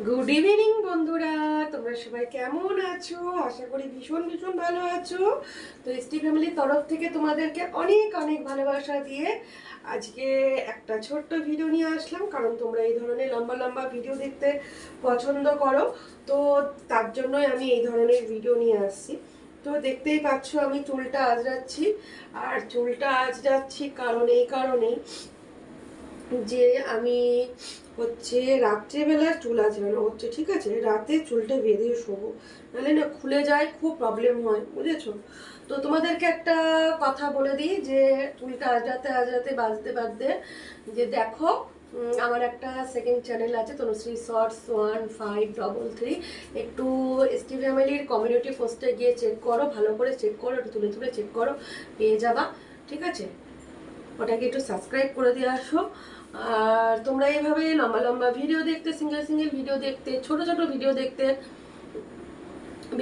Good evening বন্ধুরা। তোমরা সবাই কেমন আছো? আশা করি ভীষণ ভীষণ ভালো আছো। তো এসটি ফ্যামিলির তরফ থেকে তোমাদেরকে অনেক অনেক ভালোবাসা দিয়ে আজকে একটা ছোট্ট ভিডিও নিয়ে আসলাম, কারণ তোমরা এই ধরনের লম্বা লম্বা ভিডিও দেখতে পছন্দ করো। তো তার জন্যই আমি এই ধরনের ভিডিও নিয়ে আসছি। তো দেখতেই পাচ্ছ আমি চুলটা আজরাচ্ছি আর চুলটা আজরাচ্ছি কারণ এই কারণেই যে আমি হচ্ছে রাত্রেবেলা চুল আঁচড়ানো হচ্ছে ঠিক আছে, রাতে চুলটা বেঁধে শোবো। নাহলে না খুলে যায়, খুব প্রবলেম হয়, বুঝেছ? তো তোমাদেরকে একটা কথা বলে দিই যে, চুলটা আজরাতে আজরাতে বাজতে বাজতে যে দেখো আমার একটা সেকেন্ড চ্যানেল আছে Tanushree shorts one five double three একটু এসটি ফ্যামিলির কমিউনিটি পোস্টে গিয়ে চেক করো, ভালো করে চেক করো, একটু তুলে তুলে চেক করো, পেয়ে যাবা, ঠিক আছে? ওটাকে একটু সাবস্ক্রাইব করে দিয়ে আসো। আর তোমরা এইভাবে লম্বা লম্বা ভিডিও দেখতে সিঙ্গেল সিঙ্গেল ভিডিও দেখতে, ছোট ছোট ভিডিও দেখতে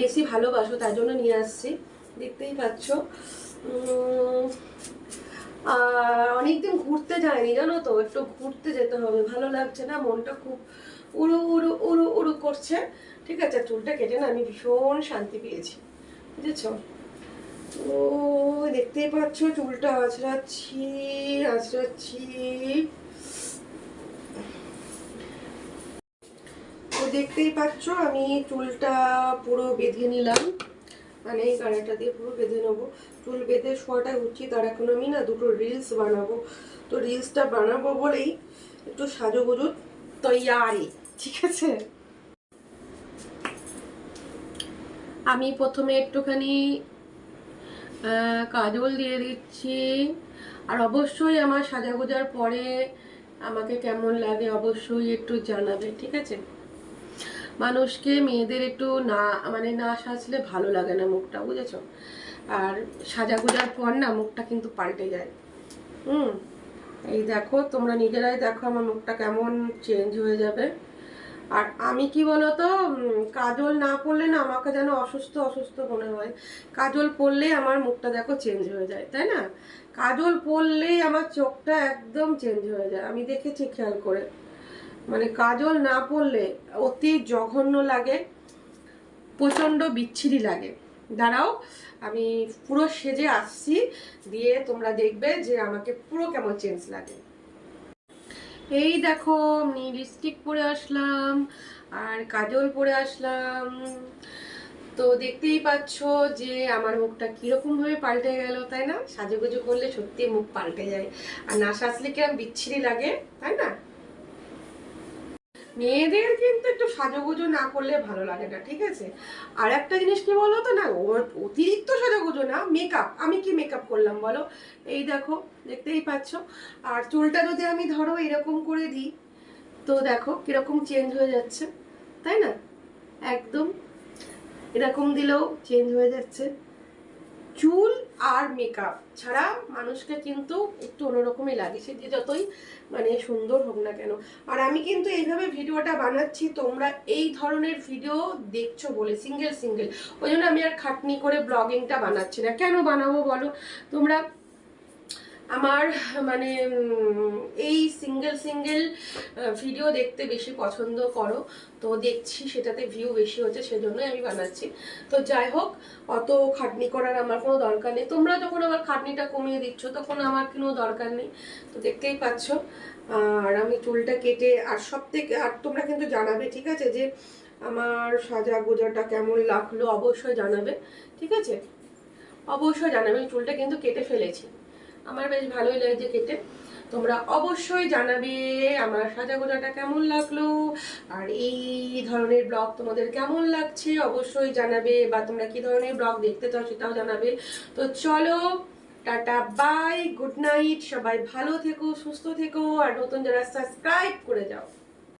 বেশি ভালোবাসো, তার জন্য নিয়ে আসছি। দেখতেই পাচ্ছ। আর অনেকদিন ঘুরতে যায়নি জানো তো? একটু ঘুরতে যেতে হবে। ভালো লাগছে না, মনটা খুব উড়ু উড়ু উড়ু উড়ু করছে। ঠিক আছে, চুলটা কেটে না, আমি ভীষণ শান্তি পেয়েছি। বুঝেছ? ও, দেখতেই পাচ্ছ, চুলটা আঁচড়াচ্ছি আঁচড়াচ্ছি। তো দেখতেই পাচ্ছ, আমি চুলটা পুরো বেঁধে নিলাম। মানে এই গাড়িটা দিয়ে পুরো বেঁধে নেব। চুল বেঁধে শোয়াটা উচিত তার এখন আমি না দুটো রিলস বানাবো। তো রিলসটা বানাবো বলেই একটু সাজুগুজু তৈয়ারি, ঠিক আছে? আমি প্রথমে একটুখানি কাজল দিয়ে দিচ্ছি। আর অবশ্যই আমার সাজাগোজার পরে আমাকে কেমন লাগে অবশ্যই একটু জানাবে, ঠিক আছে? মানুষকে, মেয়েদের একটু না মানে না সাজলে ভালো লাগে না মুখটা, বুঝেছ? আর সাজাগোজার পর না মুখটা কিন্তু পাল্টে যায়। হুম? এই দেখো, তোমরা নিজেরাই দেখো আমার মুখটা কেমন চেঞ্জ হয়ে যাবে। আর আমি কি বলতো কাজল না পরলে না আমাকে যেন অসুস্থ অসুস্থ মনে হয়। কাজল পরলেই আমার মুখটা দেখো চেঞ্জ হয়ে যায়, তাই না? কাজল পরলেই আমার চোখটা একদম চেঞ্জ হয়ে যায়, আমি দেখেছি খেয়াল করে। মানে কাজল না পরলে অতি জঘন্য লাগে, প্রচণ্ড বিচ্ছিরি লাগে। দাঁড়াও, আমি পুরো সেজে আসছি, দিয়ে তোমরা দেখবে যে আমাকে পুরো কেমন চেঞ্জ লাগে। এই দেখো, আমি লিপস্টিক পরে আসলাম আর কাজল পরে আসলাম। তো দেখতেই পাচ্ছ যে আমার মুখটা কীরকমভাবে পাল্টে গেল, তাই না? সাজুগুজু করলে সত্যি মুখ পাল্টে যায়। আর না সাজলে কিরম বিচ্ছিরি লাগে, তাই না? মেয়েদের কিন্তু একটু সাজুগুজু না করলে ভালো লাগে না, ঠিক আছে? আর একটা জিনিস কি বলো তো না অতিরিক্ত সাজুগুজু না মেকআপ আমি কি মেকআপ করলাম বলো? এই দেখো, দেখতেই পাচ্ছ। আর চুলটা যদি আমি ধরো এরকম করে দিই, তো দেখো কীরকম চেঞ্জ হয়ে যাচ্ছে, তাই না? একদম এরকম দিলেও চেঞ্জ হয়ে যাচ্ছে। চুল আর মেকআপ ছাড়া মানুষকে কিন্তু একটু অন্যরকমই লাগে। সে যে যতই মানে সুন্দর হোক না কেন। আর আমি কিন্তু এইভাবে ভিডিওটা বানাচ্ছি, তোমরা এই ধরনের ভিডিও দেখছ বলে সিঙ্গেল সিঙ্গেল ওই জন্য আমি আর খাটনি করে ব্লগিংটা বানাচ্ছি না। কেন বানাবো বলো? তোমরা আমার মানে এই সিঙ্গেল সিঙ্গেল ভিডিও দেখতে বেশি পছন্দ করো। তো দেখছি সেটাতে ভিউ বেশি হচ্ছে, সেজন্যই আমি বানাচ্ছি। তো যাই হোক, অত খাটনি করার আমার কোনো দরকার নেই। তোমরা যখন আমার খাটনিটা কমিয়ে দিচ্ছ, তখন আমার কোনো দরকার নেই। তো দেখতেই পাচ্ছ, আর আমি চুলটা কেটে, আর সব থেকে আর তোমরা কিন্তু জানাবে, ঠিক আছে, যে আমার সাজা গোজাটা কেমন লাগল, অবশ্যই জানাবে, ঠিক আছে? অবশ্যই জানাবে, আমি চুলটা কিন্তু কেটে ফেলেছি। আমার বেশ ভালোই লেগেছে খেতে। তোমরা অবশ্যই জানাবে আমার সাজা গোজাটা কেমন লাগল, আর এই ধরনের ব্লগ তোমাদের কেমন লাগছে অবশ্যই জানাবে, বা তোমরা কি ধরনের ব্লগ দেখতে চাও সেটাও জানাবে। তো চলো, টাটা, বাই, গুড নাইট, সবাই ভালো থেকো, সুস্থ থেকো, আর নতুন যারা সাবস্ক্রাইব করে যাও।